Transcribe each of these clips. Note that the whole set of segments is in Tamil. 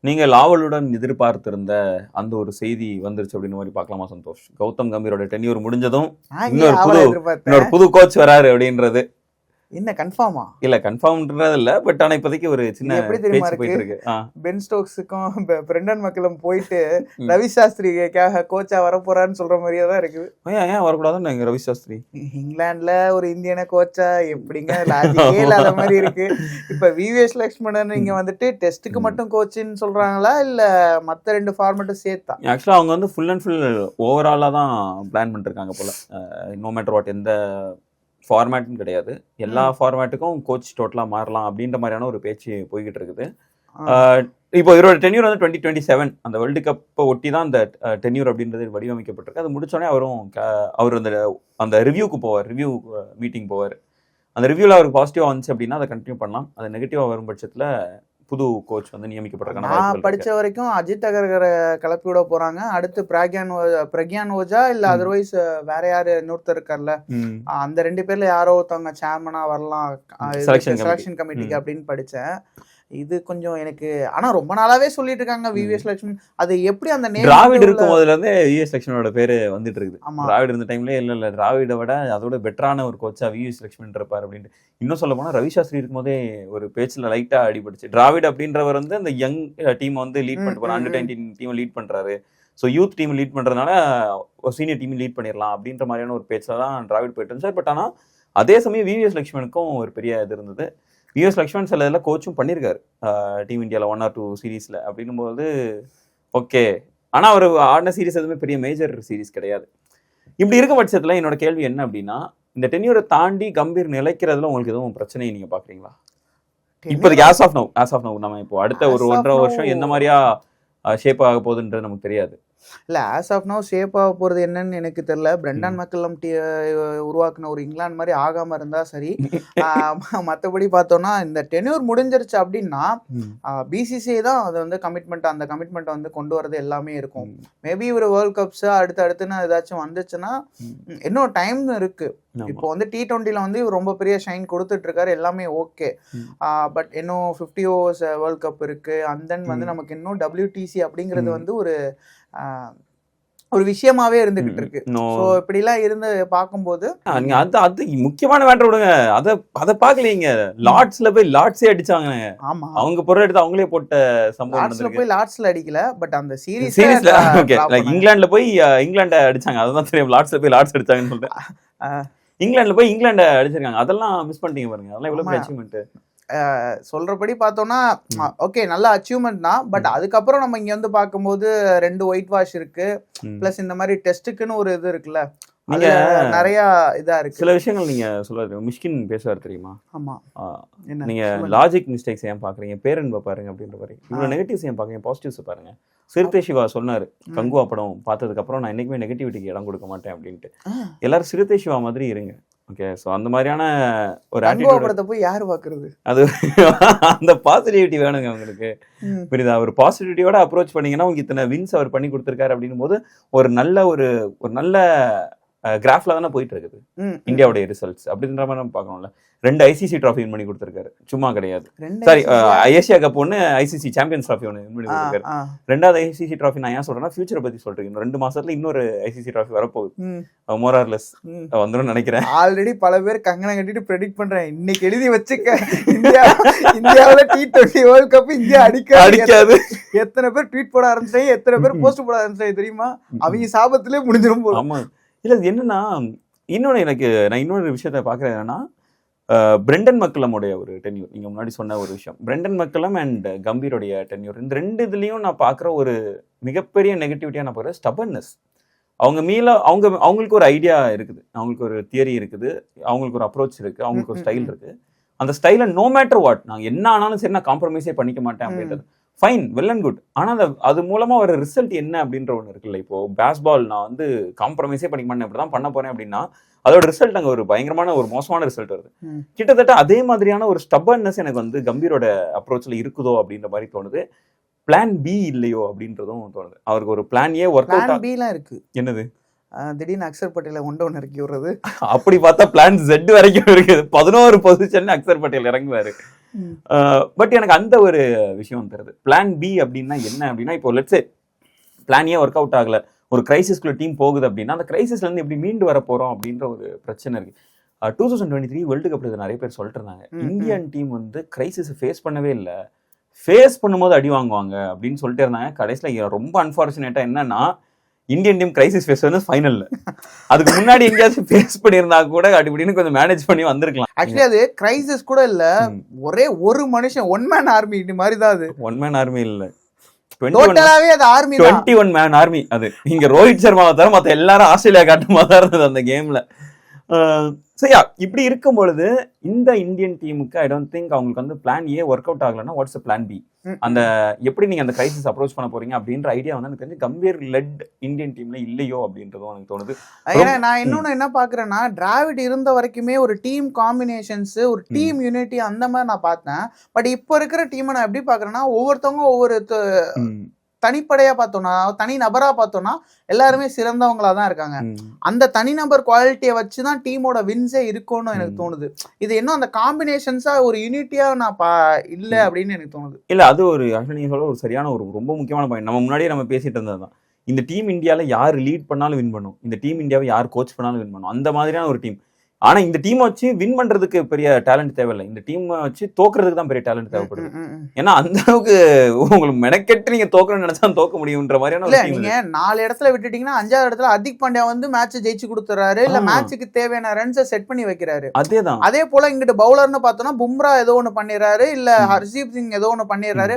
நீங்கள் ஆவலுடன் எதிர்பார்த்திருந்த அந்த ஒரு செய்தி வந்துருச்சு அப்படின்னு மாதிரி பார்க்கலாமா சந்தோஷ்? கௌதம் கம்பீரோட டென்யூர் முடிஞ்சதும் இன்னொரு புது- இன்னொரு புது கோச் வராரு அப்படின்றது. என்ன கன்ஃபார்மா இல்ல கன்ஃபார்ம்ன்றது இல்ல பட் ஆனா இப்போதைக்கு ஒரு சின்ன எப்படி தெரியுமா இருக்கு? பென் ஸ்டோக்ஸுக்கும் பிரெண்டன் மக்களும் போயிட்டு. ரவி சாஸ்திரிக்காக கோச்சா வர போறான்னு சொல்ற மாதிரியே தான் இருக்குது. ஏன் ஏன் வரக்கூடாதுன்னு எங்க ரவி சாஸ்திரி? இங்கிலாந்துல ஒரு இந்தியனை கோச்சா எப்படிங்க? லாஜிக்கே இல்லாத மாதிரி இருக்கு. இப்ப விவிஎஸ் லக்ஷ்மணன் இங்க வந்துட்டு டெஸ்ட்டுக்கு. மட்டும் கோச்சுன்னு சொல்றாங்களா? இல்ல மத்த ரெண்டு ஃபார்மேட்டும் சேர்த்தா? ஆக்சுவலாக அவங்க வந்து ஃபுல் அண்ட் ஃபுல் ஓவராலாக தான் பிளான் பண்ணிருக்காங்க போல. நோ மேட்டர் வாட் எந்த ஃபார்மேட்னு கிடையாது. எல்லா ஃபார்மேட்டுக்கும் கோச் டோட்டலாக மாறலாம் அப்படின்ற மாதிரியான ஒரு பேச்சு போய்கிட்டு இருக்குது. இப்போ இவரோட டென்யூர் வந்து டுவெண்ட்டி டுவெண்ட்டி செவன் அந்த வேர்ல்டு கப்பை ஒட்டி தான் அந்த டென்யூர் அப்படின்றது வடிவமைக்கப்பட்டிருக்கு. அது முடிச்சோடனே அவரும் க- அவர் அந்த அந்த ரிவ்யூக்கு போவார். ரிவ்யூ மீட்டிங் போவார். அந்த ரிவ்யூவில் அவருக்கு பாசிட்டிவாக வந்துச்சு அப்படின்னா அதை கண்டினியூ பண்ணலாம். அது நெகட்டிவாக வரும் பட்சத்தில் புது கோச் வந்து நியமிக்கப்படுறதுக்கான நான். படிச்ச வரைக்கும் அஜித் அகர்கரை கிளப்பி விட போறாங்க அடுத்து பிராக்யான் பிரக்யான் ஓஜா இல்ல. அதர்வைஸ் வேற யாரு இன்னொருத்தர் இருக்கார்ல அந்த ரெண்டு பேர்ல யாரோ ஒருத்தவங்க சேர்மனா வரலாம். செலக்ஷன் கமிட்டிக்கு. அப்படின்னு படிச்சேன் இது கொஞ்சம் எனக்கு ஆனா ரொம்ப நாளாவே சொல்லிட்டு இருக்காங்க விவிஎஸ் லட்சுமண் அது எப்படி அந்த வந்து இருக்கும் போதுல இருந்து யூஎஸ் செலக்ஷனோட பேரு வந்துட்டு இருக்குது. ஆமா. டிராவிட் இருந்த டைம்லயே இல்ல இல்ல டிராவிட விட அதோட பெட்டரான ஒரு கோச்சா வியூஎஸ் லட்சுமண் இருப்பார் அப்படின்ட்டு. இன்னும் சொல்ல போனா ரவி சாஸ்திரி இருக்கும்போதே ஒரு பேச்சுல லைட்டா அடிபட்டுச்சு. டிராவிட் அப்படின்றவர் வந்து அந்த யங் டீம் வந்து லீட் பண்ணிட்டு போறாரு. அண்டர் நைன்டீன் டீம் லீட் பண்றாரு. ஸோ யூத் டீம் லீட் பண்றதுனால ஒரு சீனியர் டீம் லீட் பண்ணிடலாம் அப்படின்ற மாதிரியான ஒரு பேச்சில் தான் டிராவிட் போயிட்டு இருந்துச்சு பட் ஆனா அதே சமயம் விவிஎஸ் லட்சுமணுக்கும் ஒரு பெரிய இது இருந்தது. விஎஸ் லக்ஷ்மண் சில இதில் கோச்சும் பண்ணியிருக்காரு. டீம் இந்தியாவில் ஒன் ஆர் டூ சீரீஸில் அப்படின்னும்போது ஓகே ஆனால் அவர் ஆடின சீரிஸ் எதுவுமே பெரிய மேஜர் சீரிஸ் கிடையாது. இப்படி இருக்க பட்சத்தில் என்னோட கேள்வி என்ன அப்படின்னா இந்த டென்யூரை தாண்டி கம்பீர் நிலைக்கிறதுல உங்களுக்கு எதுவும் பிரச்சனையை நீங்கள் பார்க்குறீங்களா? இப்போதைக்கு as of now as of now நம்ம இப்போ அடுத்த ஒரு ஒன்றரை வருஷம் எந்த மாதிரியா ஷேப் ஆக போகுதுன்றது நமக்கு தெரியாது. இல்ல ஆஸ் ஆஃப் நோ ஷேப் ஆக போறது என்னன்னு எனக்கு தெரியல பிரெண்டன். மக்களம் டி உருவாக்குன ஒரு இங்கிலாந்து மாதிரி ஆகாம இருந்தா சரி மத்தபடி பார்த்தோம்னா இந்த டென்யூர் முடிஞ்சிருச்சு அப்படின்னா பிசிசிஐ தான் அது வந்து கமிட்மெண்ட் அந்த கமிட்மெண்ட்டை வந்து கொண்டு வரது எல்லாமே இருக்கும் மேபி ஒரு வேர்ல்ட் கப்ஸ் அடுத்து அடுத்துன்னு ஏதாச்சும் வந்துச்சுன்னா இன்னும் டைம் இருக்கு ஆமா. இப்போ வந்து டி டுவெண்ட்டில வந்து இவர் ரொம்ப பெரிய ஷைன் கொடுத்துட்டு இருக்காரு எல்லாமே ஓகே. பட் இன்னும் ஃபிஃப்டி ஓவர்ஸ் வேர்ல்ட் கப் இருக்கு அண்ட் தென் வந்து. நமக்கு இன்னும் டபிள்யூடிசி அப்படிங்கிறது. வந்து ஒரு ஒரு விஷயமாவே இருந்துகிட்டு இருக்கு. ஸோ இப்படிலாம் இருந்து பார்க்கும்போது நீங்க அது அது முக்கியமான மேட்டர் விடுங்க. அத அத பாக்கலீங்க லார்ட்ஸ்ல போய் லார்ட்ஸே அடிச்சாங்க ஆமா. அவங்க பொருள் எடுத்து அவங்களே போட்ட சம்பவம் லார்ட்ஸ்ல போய் லார்ட்ஸ்ல அடிக்கல பட் அந்த சீரீஸ் சீரியஸ்ல ஓகே லைக் இங்கிலாந்துல போய் அஹ், இங்கிலாண்ட அடிச்சாங்க. அதுதான் தெரியும் லார்ட்ஸ்ல போய் லார்ட்ஸ் அடிச்சாங்கன்னு சொல்லிட்டு. ஆ. இங்கிலாந்துல போய் இங்கிலாண்ட அடிச்சிருக்காங்க. அதெல்லாம் மிஸ் பண்ணிட்டீங்க பாருங்க. அதெல்லாம் எவ்வளவு. அச்சீவ்மெண்ட் சொல்றபடி பார்த்தோம்னா ம். ஓகே நல்ல அச்சீவ்மெண்ட் தான். பட். அதுக்கப்புறம் நம்ம இங்க வந்து பார்க்கும்போது ரெண்டு ஒயிட் வாஷ் இருக்கு. பிளஸ் இந்த மாதிரி டெஸ்ட்டுக்குன்னு ஒரு இது இருக்குல்ல. நீங்க நிறைய இதா இருக்கு. சில விஷயங்கள் நீங்க சொல்லாது மிஷ்கின் பேசுவார் தெரியுமா? ஆமா. நீங்க. லாஜிக் மிஸ்டேக்ஸ் ஏன் பாக்குறீங்க பேரன்பை பாருங்க அப்படின்ற மாதிரி. இவ்வளவு. நெகட்டிவ்ஸ் ஏன் பாக்குறீங்க பாசிட்டிவ்ஸ் பாருங்க. சிறுத்தை சிவா சொன்னாரு. கங்குவா படம் பார்த்ததுக்கு அப்புறம் நான் என்னைக்குமே நெகட்டிவிட்டிக்கு இடம் கொடுக்க மாட்டேன் அப்படின்ட்டு. எல்லாரும் சிறுத்தை சிவா மாதிரி இருங்க. ஓகே ஸோ அந்த மாதிரியான ஒரு படத்தை போய் யாரு பாக்குறது? அது அந்த பாசிட்டிவிட்டி வேணுங்க உங்களுக்கு. புரியுதா? ஒரு பாசிட்டிவிட்டியோட அப்ரோச் பண்ணீங்கன்னா உங்களுக்கு இத்தனை வின்ஸ் அவர் பண்ணி கொடுத்துருக்காரு அப்படின்னும் போது ஒரு நல்ல ஒரு ஒரு நல்ல கிராஃப்ல தானே போயிட்டு இருக்குது. இந்தியாவுடைய ரிசல்ட்ஸ் அப்படின்ற மாதிரி நம்ம பார்க்கணும்ல. ரெண்டு ஐசிசி ட்ராஃபி வின் பண்ணி கொடுத்துருக்காரு. சும்மா கிடையாது. சாரி ஏசியா கப் ஒன்று ஐசிசி சாம்பியன்ஸ் ட்ராஃபி ஒன்று வின் பண்ணி கொடுத்துருக்காரு. ரெண்டாவது ஐசிசி ட்ராஃபி நான் ஏன் சொல்றேன்னா ஃபியூச்சரை பத்தி சொல்றேன். ரெண்டு மாசத்துல இன்னொரு ஐசிசி ட்ராஃபி வரப்போகுது. மோரார்லெஸ். வந்துடும் நினைக்கிறேன். ஆல்ரெடி பல பேர் கங்கணம் கட்டிட்டு ப்ரெடிக்ட் பண்றேன். இன்னைக்கு எழுதி வச்சுக்க. இந்தியா இந்தியாவுல T twenty world cup India அடிக்க அடிக்காது. எத்தனை பேர் ட்வீட் போட ஆரம்பிச்சாங்க எத்தனை பேர். போஸ்ட் போட ஆரம்பிச்சாங்க தெரியுமா? அவங்க சாபத்திலே முடிஞ்சிரும் போல. ஆமா. இல்ல இது என்னன்னா இன்னொன்னு எனக்கு நான் இன்னொரு விஷயத்த பாக்குறேன் என்னன்னா பிரெண்டன் மக்களமுடைய ஒரு டென்யூர் நீங்க முன்னாடி சொன்ன ஒரு விஷயம். பிரெண்டன் மக்களம் அண்ட் கம்பீருடைய டென்யூர் இந்த ரெண்டு இதுலயும் நான் பாக்குற ஒரு மிகப்பெரிய நெகட்டிவிட்டியா நான் பாக்குறேன் ஸ்டபன்னஸ் அவங்க மீள அவங்க அவங்களுக்கு ஒரு ஐடியா இருக்குது. அவங்களுக்கு ஒரு தியரி இருக்குது. அவங்களுக்கு ஒரு அப்ரோச் இருக்கு. அவங்களுக்கு ஒரு ஸ்டைல் ம். இருக்கு. அந்த ஸ்டைல நோ மேட்டர் வாட் நான் என்ன ஆனாலும் சரி நான் காம்ப்ரமைஸே பண்ணிக்க மாட்டேன். அப்படின்றது. ஃபைன் வெல் அண்ட் குட் ஆனா அந்த அது மூலமா வர ரிசல்ட் என்ன அப்படின்ற ஒன்று இருக்குல்ல. இப்போ பேஸ்பால் நான் வந்து காம்ப்ரமைஸே பண்ணிக்க மாட்டேன். இப்படி தான் பண்ண போறேன் அப்படின்னா அதோட ரிசல்ட் அங்க ஒரு பயங்கரமான ஒரு மோசமான ரிசல்ட் வருது. கிட்டத்தட்ட அதே மாதிரியான ஒரு ஸ்டபன்னஸ் எனக்கு வந்து கம்பீரோட அப்ரோச்ல இருக்குதோ அப்படின்ற மாதிரி தோணுது. பிளான் பி இல்லையோ அப்படின்றதும் தோணுது. அவருக்கு ஒரு plan A work plan out இருக்கு. என்னது? திடீர்னு அக்சர் பட்டேல ஒன்று ஒன்று இறக்கி விடுறது. அப்படி பார்த்தா பிளான் Z வரைக்கும் இருக்குது பதினோரு பொசிஷன் அக்சர் பட்டேல் இறங்குவாரு. பட் எனக்கு அந்த ஒரு விஷயம் தருது. பிளான் பி அப்படின்னா என்ன அப்படின்னா இப்போ let's say plan A work out ஆகல. ஒரு கிரைசிஸ்குள்ள டீம் போகுது அப்படின்னா அந்த கிரைசிஸ்ல இருந்து எப்படி மீண்டு வர போறோம் அப்படின்ற ஒரு பிரச்சனை இருக்கு. Two thousand twenty three world cup நிறைய பேர் சொல்லிட்டு இருந்தாங்க. இந்தியன் டீம் வந்து கிரைசிஸ் ஃபேஸ் பண்ணவே இல்லை. ஃபேஸ் பண்ணும்போது அடி வாங்குவாங்க அப்படின்னு சொல்லிட்டு இருந்தாங்க. கடைசியில் ரொம்ப அன்பார்ச்சுனேட்டா என்னன்னா இந்தியன் டீம் கிரைசிஸ் ஃபேஸ் வந்து ஃபைனல்ல அதுக்கு முன்னாடி எங்கேயாச்சும் ஃபேஸ் பண்ணியிருந்தா கூட அடிப்படின்னு கொஞ்சம் மேனேஜ் பண்ணி வந்திருக்கலாம். ஆக்சுவலி அது கிரைசிஸ் கூட இல்ல. ஒரே ஒரு மனுஷன் ஒன் மேன் ஆர்மி இந்த மாதிரி தான் அது. ஒன் மேன் ஆர்மி இல்ல. டுவெண்ட்டி ஒன் மேன் ஆர்மி அது இங்க ரோஹித் சர்மாவை தவிர மத்த எல்லாரும் ஆஸ்திரேலியா காட்டுமா தான் இருந்தது அந்த கேம்ல சரியா இப்படி இருக்கும் பொழுது இந்த இந்தியன் டீமுக்கு ஐ டோன்ட் திங்க் அவங்களுக்கு வந்து பிளான் ஏ ஒர்க் அவுட் ஆகலன்னா வாட்ஸ் பிளான் பி. அந்த எப்படி நீங்க அந்த கிரைசிஸ் அப்ரோச் பண்ண போறீங்க அப்படின்ற ஐடியா வந்து எனக்கு தெரிஞ்சு கம்பீர் லெட் இந்தியன் டீம்ல இல்லையோ அப்படின்றதும் எனக்கு தோணுது. ஏன்னா நான் இன்னொன்னு என்ன பாக்குறேன்னா டிராவிட் இருந்த வரைக்குமே ஒரு டீம் காம்பினேஷன்ஸ் ஒரு டீம் யூனிட்டி அந்த மாதிரி நான் பார்த்தேன். பட் இப்போ இருக்கிற டீமை நான் எப்படி பாக்குறேன்னா ஒவ்வொருத்தவங்க ஒவ்வொரு தனிப்படையா பார்த்தோம்னா தனி நபரா பார்த்தோம்னா எல்லாருமே சிறந்தவங்களா தான் இருக்காங்க. அந்த தனிநபர் குவாலிட்டியை வச்சு தான் டீமோட வின்ஸே இருக்கும்னு எனக்கு. தோணுது. இது இன்னும் அந்த காம்பினேஷன்ஸா ஒரு யூனிட்டியா நான் பா இல்ல. அப்படின்னு எனக்கு தோணுது. இல்ல அது ஒரு நீங்க சொல்ல ஒரு சரியான ஒரு ரொம்ப முக்கியமான பாயிண்ட் நம்ம முன்னாடியே நம்ம பேசிட்டு இருந்ததுதான் இந்த டீம் இந்தியால யார் லீட் பண்ணாலும் வின் பண்ணும். இந்த டீம் இந்தியாவை யார் கோச் பண்ணாலும் வின் பண்ணும். அந்த மாதிரியான ஒரு டீம் ஆனா இந்த டீமை வச்சு வின் பண்றதுக்கு பெரிய டேலண்ட் தேவையில்லை. இந்த டீமை வச்சு தோக்குறதுக்கு தான் பெரிய டேலண்ட் தேவைப்படுது. ஏன்னா அந்த அளவுக்கு உங்களுக்கு மெனக்கெட்டு நீங்க தோக்கணும்னு நினைச்சா தோக்க முடியுன்ற மாதிரியான இல்ல நீங்க நாலு இடத்துல விட்டுட்டீங்கன்னா அஞ்சாவது இடத்துல ஹர்திக் பாண்டியா வந்து மேட்ச் ஜெயிச்சு கொடுத்துறாரு. இல்ல ஆ. மேட்சுக்கு தேவையான ரன்ஸை செட் பண்ணி வைக்கிறாரு. அதேதான் அதே போல இங்கிட்டு பவுலர்னு பார்த்தோம்னா பும்ரா ஏதோ ஒண்ணு பண்ணிடுறாரு இல்ல ஹர்ஷீப் சிங் ஏதோ ஒண்ணு பண்ணிடுறாரு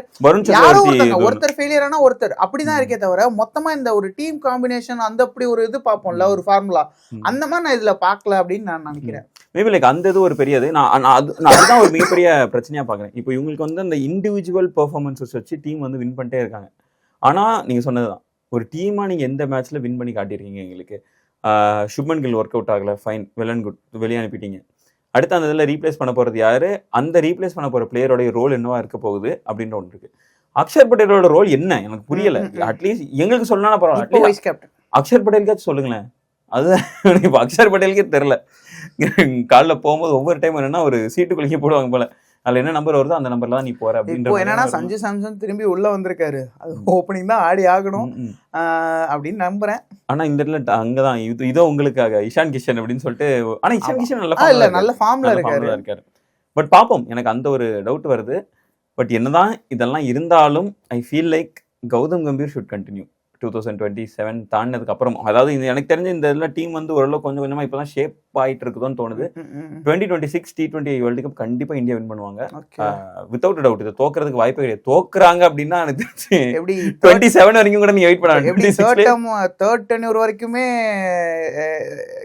யாரோ ஒருத்தங்க. ஒருத்தர் ஃபெயிலியர் ஆனா ஒருத்தர். அப்படிதான் இருக்கே தவிர மொத்தமா இந்த ஒரு டீம் காம்பினேஷன் அந்த அப்படி ஒரு இது பார்ப்போம்ல ஒரு ஃபார்முலா. அந்த மாதிரி நான் இதுல பார்க்கல அப்படின்னு நான் நினைக்கிறேன். மேபி லைக் அந்த இது ஒரு பெரியது. நான் நான் அது நான் அதுதான் ஒரு மிகப்பெரிய பிரச்சனையா பார்க்குறேன். இப்போ இவங்களுக்கு வந்து அந்த இண்டிவிஜுவல் பெர்ஃபார்மன்ஸஸ் வச்சு டீம் வந்து வின் பண்ணிட்டே இருக்காங்க. ஆனா நீங்க சொன்னதுதான். ஒரு டீமா நீங்க எந்த மேட்ச்ல வின் பண்ணி காட்டியிருக்கீங்க எங்களுக்கு? சுப்மன் கில் ஒர்க் அவுட் ஆகல. ஃபைன் வெல் அண்ட் குட் வெளியே அனுப்பிட்டீங்க. அடுத்து அந்த இதில் ரீப்ளேஸ் பண்ண போறது யாரு? அந்த ரீப்ளேஸ் பண்ண போற பிளேயரோட ரோல் என்னவா இருக்க போகுது? அப்படின்ற ஒன்று இருக்கு. அக்ஷர் பட்டேலோட ரோல் என்ன? எனக்கு புரியல. அட்லீஸ்ட் எங்களுக்கு சொல்லலாம் பரவாயில்ல. அக்ஷர் பட்டேலுக்காச்சும் சொல்லுங்களேன். அதுதான் இப்போ அக்ஷர் பட்டேலுக்கே தெரில. காலைல போகும்போது ஒவ்வொரு டைம் என்னன்னா ஒரு சீட்டு குலுக்கி போடுவாங்க போல. அதுல என்ன நம்பர் வருதோ அந்த நம்பர்ல தான் நீ போற மாதிரி என்னன்னா சஞ்சு சாம்சன் திரும்பி உள்ள வந்திருக்காரு. அது ஓப்பனிங் தான் ஆடி ஆகணும். அப்படின்னு நம்புறேன். ஆனா இந்த இடத்துல அங்கதான். இது இதோ உங்களுக்காக. இஷான் கிஷன் அப்படின்னு சொல்லிட்டு ஆனா இஷான். கிஷன் நல்ல இல்ல நல்ல ஃபார்ம்ல இருக்காரு. இருக்காரு. பட் பாப்போம். எனக்கு அந்த ஒரு டவுட் வருது. பட் என்னதான் இதெல்லாம் இருந்தாலும் I feel like Gautam Gambhir should continue two thousand twenty seven தாண்டினதுக்கு அப்புறம் அதாவது இந்த எனக்கு தெரிஞ்ச இந்த இதில் டீம் வந்து ஓரளவு கொஞ்சம் கொஞ்சமா இப்பதான் ஷேப் ஆயிட்டு இருக்குதோன்னு தோணுது twenty twenty six T twenty world cup கண்டிப்பா இந்தியா வின் பண்ணுவாங்க. வித்தவுட் டவுட் இது தோக்குறதுக்கு வாய்ப்பே கிடையாது. தோக்குறாங்க அப்படின்னா எனக்கு தெரிஞ்சு எப்படி டுவெண்ட்டி செவன் வரைக்கும் கூட நீங்க வெயிட் பண்ண எப்படி தேர்ட் டென்யூர் வரைக்குமே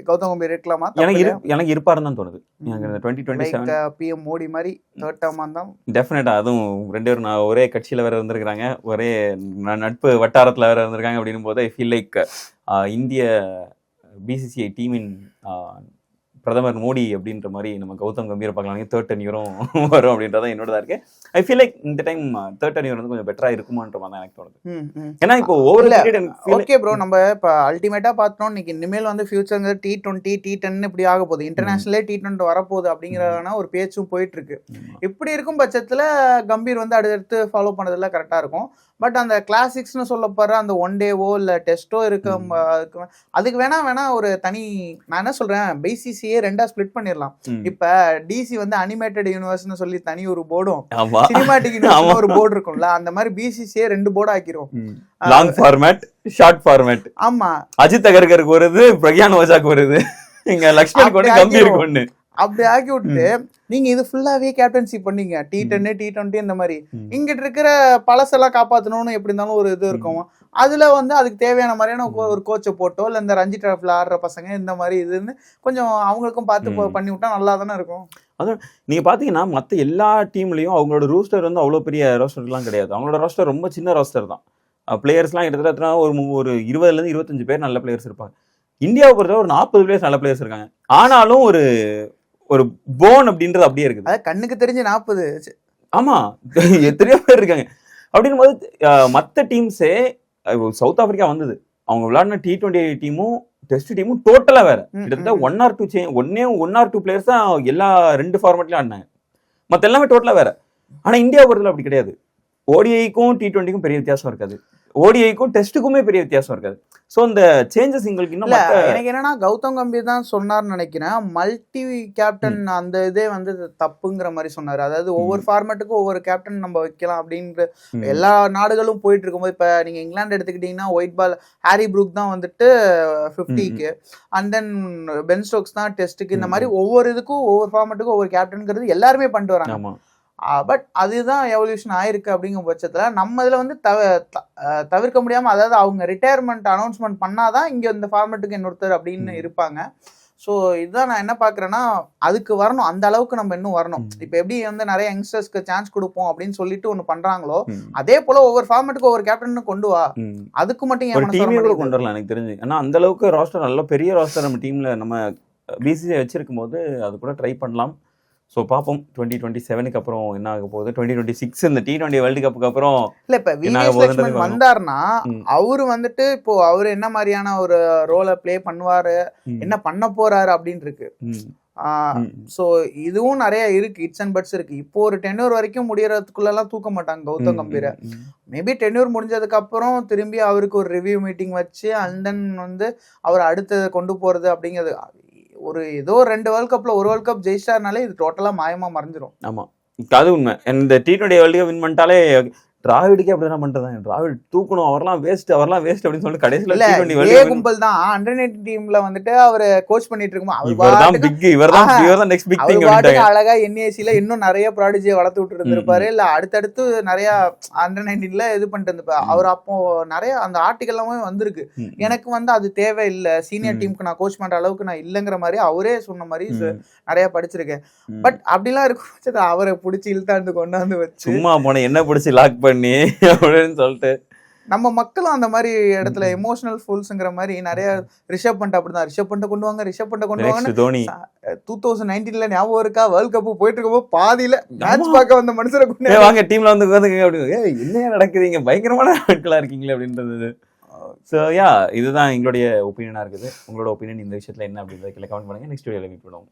கௌதம் கம்பீர் இருக்கலாமா? எனக்கு இரு எனக்கு இருப்பாருன்னு தான் தோணுது. எனக்கு இந்த twenty twenty seven PM Modi மாதிரி தேர்ட் டேர்மா இருந்தாலும் டெஃபினட்டா அதுவும் ரெண்டு பேரும் நான் ஒரே கட்சியில வேற இருந்திருக்காங்க ஒரே நட்பு வட்டாரத்துல வேற இருந்திருக்காங்க. அப்படின்னும் போது ஐ ஃபீல் லைக் இந்திய பிசிசிஐ டீமின் பிரதமர் மோடி அப்படின்ற மாதிரி நம்ம கௌதம் கம்பீர பார்க்கலாம் தேர்ட் டென் இயரும் வரும் அப்படின்றதான் என்னோட இருக்கு. ஐ ஃபீல் லைக் இந்த டைம் தேர்ட் டென் இயர் வந்து கொஞ்சம் பெட்டரா இருக்குமான்ற மாதிரி எனக்கு தோணுது. ஏன்னா இப்போ ஓவர் ஓகே ப்ரோ நம்ம இப்போ அல்டிமேட்டா பார்த்தோம் இன்னைக்கு இனிமேல் வந்து future T twenty T ten இப்படி ஆக போகுது. இன்டர்நேஷனலே டி டுவெண்ட்டி வரப்போகுது அப்படிங்கிறதான ஒரு பேச்சும் போயிட்டு இருக்கு. இப்படி இருக்கும் பட்சத்துல கம்பீர் வந்து அடுத்தடுத்து ஃபாலோ பண்ணதெல்லாம் கரெக்டா இருக்கும். பட் அந்த கிளாசிக்ஸ்னு சொல்லப்படுற அந்த ஒன் டேவோ இல்ல டெஸ்ட்டோ இருக்க அதுக்கு வேணா வேணா ஒரு தனி நான் என்ன சொல்றேன் பிசிசியே ரெண்டா ஸ்ப்ளிட் பண்ணிடலாம். இப்ப டிசி வந்து அனிமேட்டட் யூனிவர்ஸ்னு சொல்லி தனி ஒரு போர்டும் சினிமாட்டிக் யூனிவர்ஸ் ஒரு போர்டு இருக்கும்ல அந்த மாதிரி பிசிசியே ரெண்டு போர்டு ஆக்கிரும். லாங் ஃபார்மேட் ஷார்ட் ஃபார்மேட் ஆமா. அஜித் அகர்கருக்கு வருது பிரக்யான் ஓஜாக்கு வருது. இங்க லக்ஷ்மண் ஒண்ணு அப்படி கம்பீருக்கு ஒண்ணு. அப்படி ஆக்கி விட்டுட்டு நீங்க இது ஃபுல்லாவே கேப்டன்சி பண்ணீங்க. டி டென்னு டி டுவெண்ட்டி இந்த மாதிரி. இங்கிட்டு இருக்கிற பழசெல்லாம் காப்பாத்தணும்னு எப்படி இருந்தாலும் ஒரு இது இருக்கும். அதுல வந்து அதுக்கு தேவையான மாதிரியான கோ- ஒரு கோச்சை போட்டோ இல்ல இந்த ரஞ்சி டிராஃப்ல ஆடுற பசங்க இந்த மாதிரி இதுன்னு கொஞ்சம் அவங்களுக்கும் பார்த்து. பண்ணி விட்டா நல்லா தானே இருக்கும் நீங்க பாத்தீங்கன்னா மத்த எல்லா டீம்லயும் அவங்களோட ரூஸ்டர் வந்து அவ்வளவு பெரிய ரோஸ்டர்லாம் கிடையாது. அவங்களோட ரோஸ்டர் ரொம்ப சின்ன ரோஸ்டர் தான். பிளேயர்ஸ்லாம் கிட்டத்தட்ட ஒரு ஒரு இருபதுல இருந்து இருபத்தஞ்சு பேர் நல்ல பிளேயர்ஸ் இருப்பாங்க. இந்தியாவை பொறுத்தவரை ஒரு நாற்பது பிளேயர்ஸ் நல்ல பிளேயர்ஸ் இருக்காங்க. ஆனாலும் ஒரு ஒரு போன் அப்படின்றது அப்படியே இருக்குது. அதாவது கண்ணுக்கு தெரிஞ்சு நாற்பது. ஆமா. எத்தனையோ பேர் இருக்காங்க. அப்படின்னும் போது மத்த டீம்ஸே சவுத் ஆப்பிரிக்கா வந்தது. அவங்க விளையாடின டி டுவெண்ட்டி டீமும் டெஸ்ட் டீமும் டோட்டலா வேற. கிட்டத்தட்ட. ஒன் ஆர் டூ சே ஒன்னே ஒன் ஆர் டூ பிளேயர்ஸ் தான் எல்லா ரெண்டு ஃபார்மேட்லயும் ஆடினாங்க. மத்த எல்லாமே டோட்டலா வேற. ஆனா இந்தியா பொறுத்தல அப்படி கிடையாது. ஓடிஐக்கும் டி டுவெண்ட்டிக்கும் பெரிய வித்தியாசம் இருக்காது. ஓடிஐக்கும் டெஸ்ட்டுக்குமே பெரிய வித்தியாசம் இருக்காது. சோ இந்த சேஞ்சஸ் எங்களுக்கு இன்னும் எனக்கு என்னன்னா கௌதம் கம்பீர் தான் சொன்னார்னு நினைக்கிறேன். மல்டி கேப்டன் அந்த இதே வந்து தப்புங்கிற மாதிரி சொன்னாரு. அதாவது ஒவ்வொரு ஃபார்மேட்டுக்கும் ஒவ்வொரு கேப்டன் நம்ம வைக்கலாம் அப்படின்ற. எல்லா நாடுகளும் போயிட்டு இருக்கும்போது இப்ப நீங்க இங்கிலாந்து எடுத்துக்கிட்டீங்கன்னா ஒயிட் பால் ஹாரி ப்ரூக் தான் வந்துட்டு ஃபிஃப்டிக்கு அண்ட் தென் பென் ஸ்டோக்ஸ் தான் டெஸ்ட்டுக்கு இந்த மாதிரி ஒவ்வொரு இதுக்கும் ஒவ்வொரு ஃபார்மேட்டுக்கும் ஒவ்வொரு கேப்டன்ங்கிறது எல்லாருமே பண்ணிட்டு வராங்க. பட் அதுதான் எவல்யூஷன் ஆயிருக்கு அப்படிங்கும் பட்சத்துல நம்ம இதுல வந்து தவ தவிர்க்க முடியாம அதாவது அவங்க ரிட்டையர்மெண்ட் அனௌன்ஸ்மெண்ட் பண்ணாதான் இங்க இந்த ஃபார்மேட்டுக்கு இன்னொருத்தர் அப்படின்னு. இருப்பாங்க ஸோ இதுதான் நான் என்ன பாக்குறேன்னா அதுக்கு வரணும் அந்த அளவுக்கு நம்ம இன்னும் வரணும். இப்போ எப்படி வந்து நிறைய யங்ஸ்டர்ஸ்க்கு சான்ஸ் கொடுப்போம் அப்படின்னு சொல்லிட்டு ஒன்று பண்றாங்களோ ம். அதே போல ஒவ்வொரு ஃபார்மேட்டுக்கு ஒவ்வொரு கேப்டன் கொண்டு வா. அதுக்கு மட்டும் ஏன் டீமே கூட? கொண்டு வரலாம் எனக்கு தெரிஞ்சு ஆனா அந்த அளவுக்கு ராஸ்டர் நல்ல பெரிய ராஸ்டர் நம்ம டீம்ல நம்ம பிசிசி வச்சிருக்கும் போது அது கூட ட்ரை பண்ணலாம் ஸோ பார்ப்போம். டுவெண்ட்டி டுவெண்ட்டி செவனுக்கு அப்புறம் என்ன ஆக போகுது? டுவெண்ட்டி டுவெண்ட்டி சிக்ஸ் இந்த டி டுவெண்ட்டி வேர்ல்டு கப்புக்கு அப்புறம் இல்ல இப்ப. வந்தாருன்னா ம். அவரு வந்துட்டு இப்போ அவரு என்ன மாதிரியான ஒரு ரோலை ப்ளே பண்ணுவாரு? என்ன பண்ண போறாரு அப்படின்னு இருக்கு ஸோ இதுவும் நிறைய இருக்கு இட்ஸ் அண்ட் பட்ஸ் இருக்கு. இப்போ ஒரு டென்யூர் வரைக்கும் முடியறதுக்குள்ளலாம் தூக்க மாட்டாங்க கௌதம் கம்பீரை. மேபி டென்யூர் முடிஞ்சதுக்கு அப்புறம் திரும்பி அவருக்கு ஒரு ரிவ்யூ மீட்டிங் வச்சு அண்ட் தென் வந்து அவர் அடுத்து கொண்டு போறது அப்படிங்கிறது. ஒரு ஏதோ ரெண்டு வேர்ல்ட் கப்ல ஒரு வேர்ல்ட் கப் ஜெயிச்சாருனாலே இது டோட்டலா மாயமா மறைஞ்சிரும். ஆமா. அது உண்மை. இந்த T twenty world cup win பண்ணிட்டாலே டிராவிடுக்கே அப்படிதான் பண்றதான் டிராவிட் தூக்கணும். அவர்லாம் வேஸ்ட் அவர்லாம் வேஸ்ட் அப்படின்னு சொல்லிட்டு கடைசியில் கும்பல் தான். அண்டர் நைன்டீன் டீம்ல வந்துட்டு அவர் கோச் பண்ணிட்டு இருக்கும்போது அவர் இவர் தான் பிக் இவர் தான். இவர் தான் நெக்ஸ்ட் பிக் திங் அழகா என்ஏசில இன்னும் நிறைய ப்ராடஜியை வளர்த்து விட்டு இருந்திருப்பாரு. இல்ல அடுத்தடுத்து நிறைய அண்டர் நைன்டீன்ல இது பண்ணிட்டு இருந்திருப்பாரு. அவர் அப்போ நிறைய அந்த ஆர்டிகல் எல்லாமே வந்திருக்கு எனக்கு வந்து அது தேவை இல்ல சீனியர். டீமுக்கு நான் கோச் பண்ற அளவுக்கு நான் இல்லைங்கிற மாதிரி அவரே சொன்ன மாதிரி நிறைய படிச்சிருக்கேன். பட் அப்படிலாம் இருக்கும். அவரை பிடிச்சி இழுத்தாந்து கொண்டாந்து வச்சு சும்மா போன என்ன பிடிச்சி லாக் பண்ணி அப்படின்னு சொல்லிட்டு. நம்ம மக்களும் அந்த மாதிரி இடத்துல. எமோஷனல் ஃபுல்ஸ்ங்கிற மாதிரி நிறைய ரிஷப் பண்ணிட்டு அப்படிதான். ரிஷப் பண்ணிட்டு கொண்டு வாங்க ரிஷப் பண்ணிட்டு கொண்டு தோனி. டூ தௌசண்ட் நைன்டீன்ல ஞாபகம் இருக்கா? வேர்ல்ட் கப் போயிட்டு இருக்கும்போது பாதியில மேட்ச். பார்க்க வந்த மனுஷரை கொண்டு வாங்க டீம்ல வந்து உட்காந்துங்க அப்படின்னு. என்ன நடக்குதுங்க பயங்கரமான ஆட்களா இருக்கீங்களே அப்படின்றது. ஸோ யா இதுதான் எங்களுடைய ஒப்பீனியனா இருக்குது. உங்களோட ஒப்பீனியன் இந்த விஷயத்துல என்ன அப்படின்றத கமெண்ட் பண்ணுங்க. நெக்ஸ்ட் வீடியோல மீட் பண்ணுவோம்.